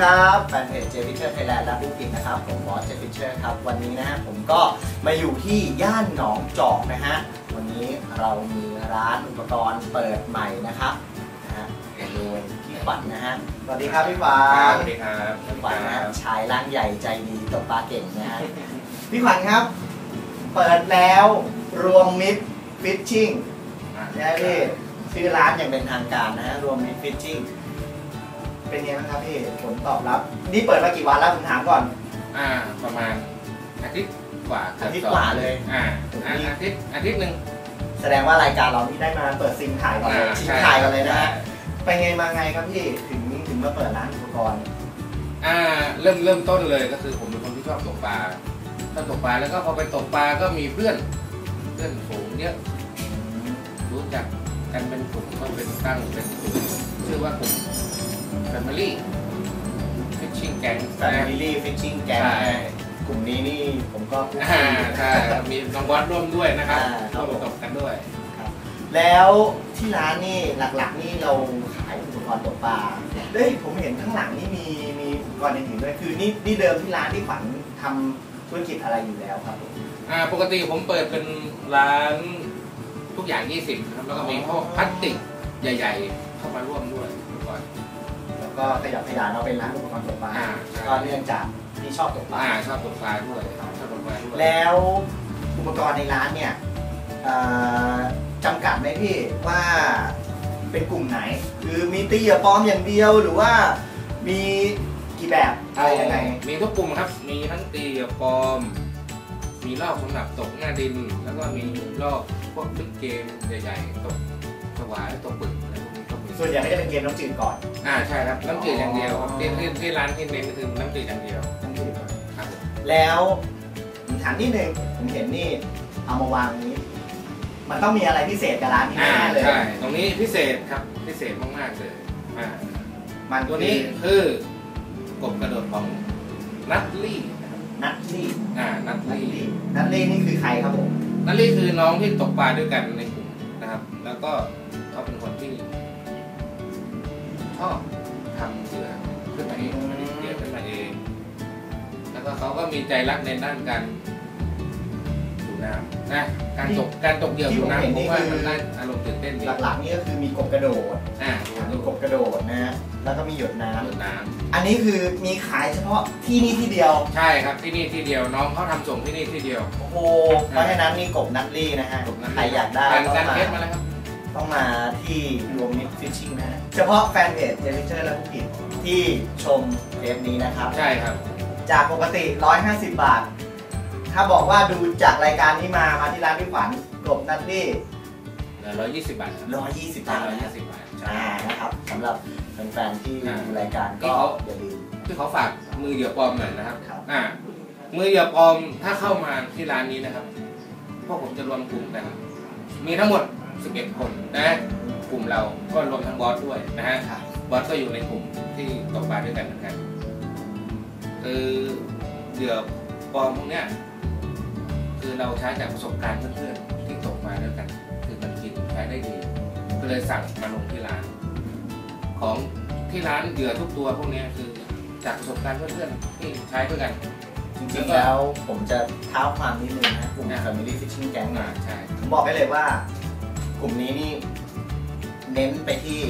ครับแฟนเพจเจฟิชเชอร์ไทยแลนด์และบุ๊กกินนะครับ ผมบอสเจฟิชเชอร์ครับ วันนี้นะฮะผมก็มาอยู่ที่ย่านหนองจอกนะฮะ วันนี้เรามีร้านอุปกรณ์เปิดใหม่นะครับนะฮะโดยพี่ขวัญนะฮะ สวัสดีครับพี่ขวันสวัสดีครับพี่ขวัญนะะชายร่างใหญ่ใจดีตบปลาเก่งนะฮะ พี่ขวัญครับ เปิดแล้วรวมมิตรฟิชชิ่งนะพี่ชื่อร้านอย่างเป็นทางการนะฮะรวมมิตรฟิชชิ่ง เป็นไงบ้างครับพี่ผลตอบรับ นี่เปิดมากี่วันแล้วผมถามก่อน อ่า ประมาณอาทิตย์กว่าเกืบอาทิตย์สงกว่าเลยอ่าอ่าอาทิตย์อาทิตย์หนึ่ง แสดงว่ารายการเรานี่ได้มาเปิดซิงถ่ายก่อนเลยอ่าชิงใช่ถ่ายกันเลยนะฮะใช่ไปไงมาไงครับพี่ถึงถึงมาเปิดร้านอุปกรณ์อ่าเริ่มเริ่มต้นเลยก็คือผมเป็นคนที่ชอบตกปลาชอบตกปลาแล้วก็พอไปตกปลาก็มีเพื่อน เพื่อนฝูงเยอะรู้จักกันเป็นกลุ่มก็เป็นตั้งเป็นกลุ่มชื่อว่ากลุ่ม Family Fishing Gang แฟมิลี่ฟิชชิ่งแกงใช่กลุ่มนี้นี่ผมก็คุ้นอ่าเคยใช่มีน้องบอสร่วมด้วยนะครับอ่าครัร่บวมตกกันด้วยแล้วที่ร้านนี่หลักๆนี่เราขายอุปกรณ์ตกปลาเฮ้ยผมเห็นข้างหลังนี่มีมีอุปกรณ์อย่างอื่นด้วยคือนี่นี่เดิมที่ร้านที่ขวัญทำธุรกิจอะไรอยู่แล้วครับผมอ่าปกติผมเปิดเป็นร้านทุกอย่าง 20ครับแล้วก็มีพวกพลาสติกใหญ่ ๆ เข้ามาร่วมด้วยเมื่อก่อนแล้ว ก็ขยับขยายเราเป็นร้านอุปกรณ์ตกปลาอ่าใช่ก็เนื่องจากที่ชอบตกปลา อ่าชอบตกปลาด้วยชอบตกปลาด้วยแล้วอุปกรณ์ในร้านเนี่ยเอ่อจำกัดไหมพี่ว่าเป็นกลุ่มไหน คือมีตีกับปลอมอย่างเดียวหรือว่ามีกี่แบบอะไรยังไงมีทุกกลุ่มครับ มีทั้งตีกับปลอม มีรอบสำหรับตกหน้าดิน แล้วก็มีรอบพวกบิ๊กเกมใหญ่ๆตกสวายตกปึก ส่วนใหญ่ก็จะเป็นเกมน้ำจืดก่อนอ่าใช่ครับน้ำจืดอย่างเดียวครับที่ที่ที่ร้านที่เน้นคือน้ำจืดอย่างเดียวน้ำจืดก่อนครับผมแล้วผมถามนิดนึงผมเห็นนี่เอามาวางนี้ มันต้องมีอะไรพิเศษกับร้านนี้อ่าแน่ๆเลย ใช่ตรงนี้พิเศษครับพิเศษมากๆเลยอ่ามันตัวนี้คือกบกระโดดของนัทลี่นะครับนัทลี่อ่านัทนัทลี่ ลี่นัทลี่นี่คือใครครับผม นัทลี่คือน้องที่ตกปลาด้วยกันในกลุ่มนะครับ แล้วก็ ชอบทำเสือขึ้นมาเองผลิตเสือขึ้นมาเอง แล้วก็เขาก็มีใจรักในด้านการดูน้ำนะการตกการตกเหยื่อดูน้ำผมว่ามันได้อารมณ์ตื่นเต้นดีหลักๆนี่ก็คือมีกบกระโดดอ่ามีดูกบกระโดดนะฮะแล้วก็มีหยดน้ำดูน้ำอันนี้คือมีขายเฉพาะที่นี่ที่เดียว ใช่ครับที่นี่ที่เดียวน้องเขาทำส่งที่นี่ที่เดียวโอ้โหเพราะฉะนั้นนี่กบนัทลี่นะฮะกบนั้นใครอยากได้การต้องการมาเทสมาแล้วครับ ต้องมาที่รวมมิตรฟิชชิ่งนะฮะเฉพาะแฟนเพจเจลิเชอร์และผู้ผิดที่ชมเทปนี้นะครับ ใช่ครับ จากปกติ 150 บาท ถ้าบอกว่าดูจากรายการนี้มา มาที่ร้านพี่ขวัญกบนัทลี่เหลือร้อยยี่สิบบาทครับ120 บาทร้อยนะยี่ฮะสิบบาทอ่านะครับสำหรับแฟนๆที่อ่าดูรายการที่ก็เขาอย่าลืม ที่เขาฝากมือเหยื่อปลอมหน่อยนะครับครับ อ่ามือเหยื่อปลอมถ้าเข้ามาที่ร้านนี้นะครับ พวกผมจะรวมกลุ่มกัน มีทั้งหมด 11 คนนะ กลุ่มเราก็รวมทั้งบอสด้วยนะฮะครับบอสก็อยู่ในกลุ่มที่ตกปลาด้วยกันเหมือนกันคือเหยื่อปลอมพวกเนี้ยคือเราใช้จากประสบการณ์เพื่อนๆที่ตกมาด้วยกัน คือมันกินใช้ได้ดี ก็เลยสั่งมาลงที่ร้าน ของที่ร้านเหยื่อทุกตัวพวกเนี้ยคือจากประสบการณ์เพื่อนๆที่ใช้ด้วยกันจริงๆแล้วผมจะเท้าความนิดนึงนะกลุ่มอ่า Family Fishing Gang อ่าเนี่ยใช่ผมบอกได้เลยว่า กลุ่มนี้นี่เน้นไปที่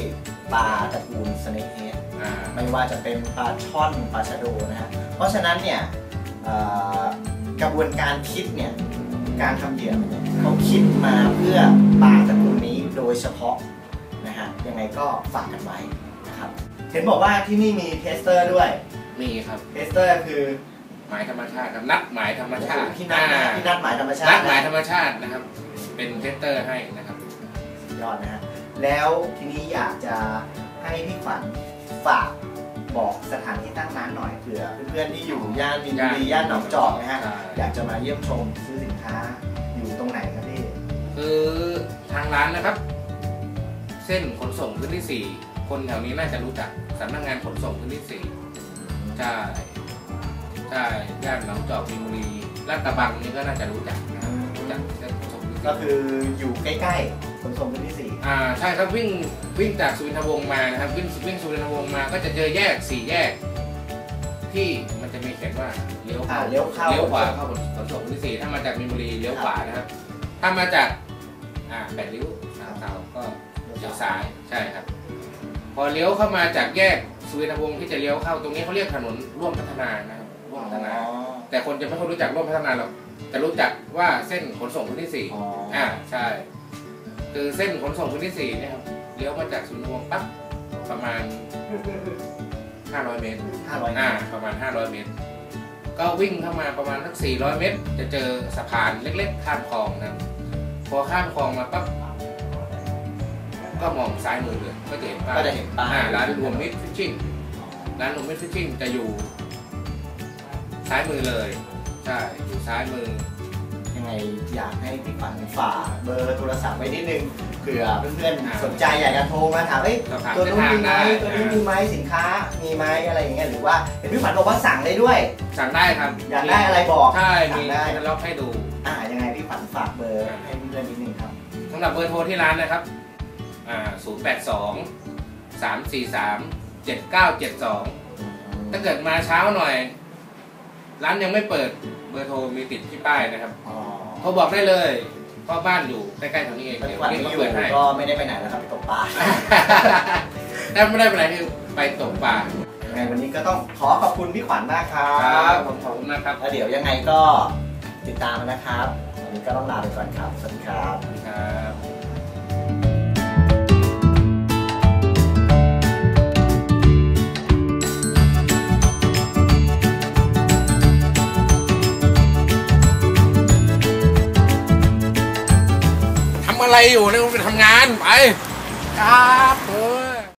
ปลาตระกูลสเน k เฮดอ่าไม่ว่าจะเป็นปลาช่อนปลาชะโดนะฮะเพราะฉะนั้นเนี่ยเอ่อกระบวนการคิดเนี่ยการทำเหยื่อเนี่ยเขาคิดมาเพื่อปลาตระกูลนี้โดยเฉพาะนะฮะยังไงก็ฝากกันไว้นะครับเห็นบอกว่าที่นี่มีเทสเตอร์ด้วยมีครับเทสเตอร์คือหมายธรรมชาติครับนัดหมายธรรมชาติพี่นัทนะอ่าพี่นัทหมายธรรมชานัติดหมายนะธรรมชาตินะครับ เป็นเทสเตอร์ให้นะครับ ยอดนะฮะแล้วทีนี้อยากจะให้พี่ขวัญฝากบอกสถานที่ตั้งร้านหน่อยเผื่อเพื่อนๆที่อยู่ย่านมินบุรีย่านหนองจอกนะฮะใช่อยากจะมาเยี่ยมชมซื้อสินค้าอยู่ตรงไหนครับพี่คือทางร้านนะครับ เส้นขนส่งพื้นที่ 4 คนแถวนี้น่าจะรู้จักสำนักงานขนส่งพื้นที่4ใช่ใช่ย่านหนองจอกมีนบุรีลาดกระบังนี่ก็น่าจะรู้จักนะครับรู้จักเส้นขนส่งพื้นที่ก็คืออยู่ใกล้ๆ ขนส่งพื้นที่สี่อ่าใช่ครับวิ่งวิ่งจากสุวินทวงศ์มานะครับวิ่งวิ่งสุวินทวงศ์มาก็จะเจอแยกสี่แยก ที่มันมันจะมีเขียนว่าเลี้ยวอ่าเข้าเลี้ยวเข้าเลี้ยวขวาเข้าขนส่งพื้นที่สี่ถ้ามาจากมีนบุรีเลี้ยวขวานะครับ ถ้ามาจากอ่าแปดริ้วสามเสาก็ เลี้ยวซ้ายใช่ครับ พอเลี้ยวเข้ามาจากแยกสุวินทวงศ์ที่จะเลี้ยวเข้าตรงนี้เขาเรียกถนนร่วมพัฒนานะครับร่วมพัฒนาแต่คนจะไม่ค่อยรู้จักร่วมพัฒนาหรอกแต่รู้จักว่าเส้นขนส่งพื้นที่สี่อ๋ออ่าใช่ คือเส้นขนส่งพื้นที่สี่เนี่ยครับเลี้ยวมาจากสุวินทวงศ์ปั๊บประมาณ 500 เมตรห้าร้อยอ่าประมาณ 500 เมตร ก็วิ่งเข้ามาประมาณสัก400 เมตร จะเจอสะพานเล็ก ๆ ข้ามคลองนะครับพอข้ามคลองมาปั๊บก็มองซ้ายมือเลยก็จะเห็นป้ายก็จะเห็นป้ายอ่าร้านรวมมิตรฟิชชิ่งร้านรวมมิตรฟิชชิ่งจะอยู่ ซ้ายมือเลยใช่อยู่ซ้ายมือ ยังไงอยากให้พี่ฝันฝากเบอร์โทรศัพท์ไว้นิดนึงเผื่อเพื่อนอ่าๆสนใจอยากจะโทรมาถามเอ้ยสอบถามตัวเส้นนู้นทางมีไหมได้ ตัวนี้อ่ามีไหมสินค้ามีไหมอะไรอย่างเงี้ยหรือว่าเห็นพี่ฝันบอกว่าสั่งได้ด้วย สั่งได้ครับอยากได้อะไรบอกใช่สั่มีงได้แคตตาล็อกให้ดู อ่ายังไงพี่ฝันฝากเบอร์ให้เพื่อนๆนิดนึงครับสำหรับเบอร์โทรที่ร้านนะครับ อ่า 082 343 7972 ถ้าเกิดมาเช้าหน่อย ร้านยังไม่เปิดเบอร์โทรมีติดที่ป้ายนะครับอ๋อโทรบอกได้เลยเพราะบ้านอยู่ใกล้ๆแถวนี้เองปัจเดี๋จุยวบันรีบนี้มาอยู่เปิดให้ก็ไม่ได้ไปไหนแล้วครับไปตกปลาถ้าไม่ได้ไปไหนคือไปตกปลายังไงวันนี้ก็ต้องขอขอบคุณพี่ขวัญมากครัครับบผมขอบคุณนะครับแล้วเดี๋ยวยังไงก็ติดตามนะครับวันนี้ก็ต้องลาไปก่อนครับ สวัสดีครับ อะไรอยู่เนี่ยไปทำงานไปครับ